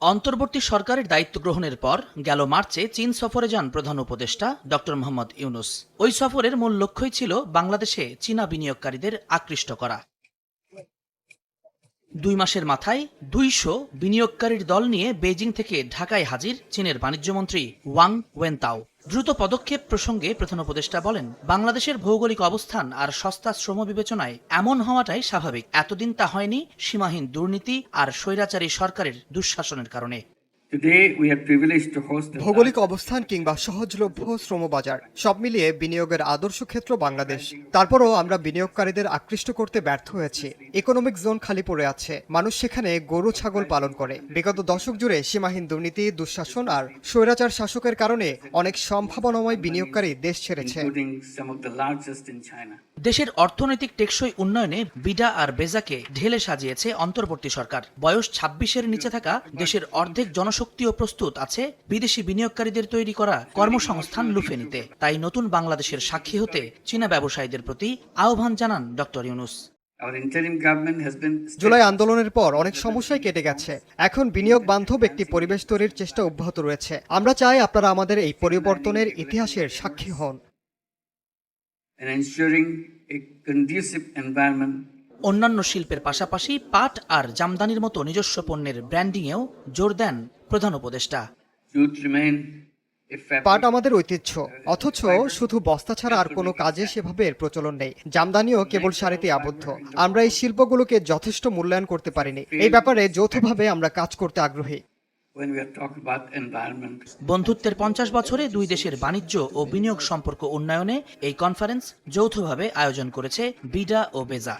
অন্তর্বর্তী সরকারের দায়িত্ব গ্রহণের পর গেল মার্চে চীন সফরে যান প্রধান উপদেষ্টা ড মোহাম্মদ ইউনুস। ওই সফরের মূল লক্ষ্যই ছিল বাংলাদেশে চীনা বিনিয়োগকারীদের আকৃষ্ট করা। দুই মাসের মাথায় দুইশো বিনিয়োগকারীর দল নিয়ে বেজিং থেকে ঢাকায় হাজির চীনের বাণিজ্যমন্ত্রী ওয়াং ওয়েনতাও। দ্রুত পদক্ষেপ প্রসঙ্গে প্রধান উপদেষ্টা বলেন, বাংলাদেশের ভৌগোলিক অবস্থান আর সস্তা শ্রম বিবেচনায় এমন হওয়াটাই স্বাভাবিক। এতদিন তা হয়নি, সীমাহীন দুর্নীতি আর স্বৈরাচারী সরকারের দুঃশাসনের কারণে। ভৌগোলিক অবস্থান কিংবা সহজলভ্য শ্রমবাজার সব মিলিয়ে বিনিয়োগের আদর্শ ক্ষেত্র বাংলাদেশ। তারপরও আমরা বিনিয়োগকারীদের আকৃষ্ট করতে ব্যর্থ হয়েছি। ইকোনমিক জোন খালি পড়ে আছে। মানুষ সেখানে গরু ছাগল পালন করে। বিগত দশক জুড়ে সীমাহীন দুর্নীতি দুঃশাসন আর স্বৈরাচার শাসকের কারণে অনেক সম্ভাবনাময় বিনিয়োগকারী দেশ ছেড়েছে। দেশের অর্থনৈতিক টেকসই উন্নয়নে বিডা আর বেজাকে ঢেলে সাজিয়েছে অন্তর্বর্তী সরকার। বয়স ছাব্বিশের নিচে থাকা দেশের অর্ধেক জনশক্তিও প্রস্তুত আছে বিদেশি বিনিয়োগকারীদের তৈরি করা কর্মসংস্থান লুফে নিতে। তাই নতুন বাংলাদেশের সাক্ষী হতে চীনা ব্যবসায়ীদের প্রতি আহ্বান জানান ডক্টর ইউনুস। জুলাই আন্দোলনের পর অনেক সমস্যাই কেটে গেছে। এখন বিনিয়োগ বান্ধব একটি পরিবেশ তৈরির চেষ্টা অব্যাহত রয়েছে। আমরা চাই আপনারা আমাদের এই পরিবর্তনের ইতিহাসের সাক্ষী হন। And ensuring a conducive environment. অন্যান্য শিল্পের পাশাপাশি পাট আর জামদানির মতো নিজস্ব পণ্যের ব্র্যান্ডিংয়েও জোর দেন প্রধান উপদেষ্টা। পাট আমাদের ঐতিহ্য অথচ শুধু বস্তা ছাড়া আর কোনো কাজে সেভাবে এর প্রচলন নেই। জামদানিও কেবল শাড়িতে আবদ্ধ। আমরা এই শিল্পগুলোকে যথেষ্ট মূল্যায়ন করতে পারিনি। এই ব্যাপারে যৌথভাবে আমরা কাজ করতে আগ্রহী। বন্ধুত্বের পঞ্চাশ বছরে দুই দেশের বাণিজ্য ও বিনিয়োগ সম্পর্ক উন্নয়নে এই কনফারেন্স যৌথভাবে আয়োজন করেছে বিডা ও বেজা।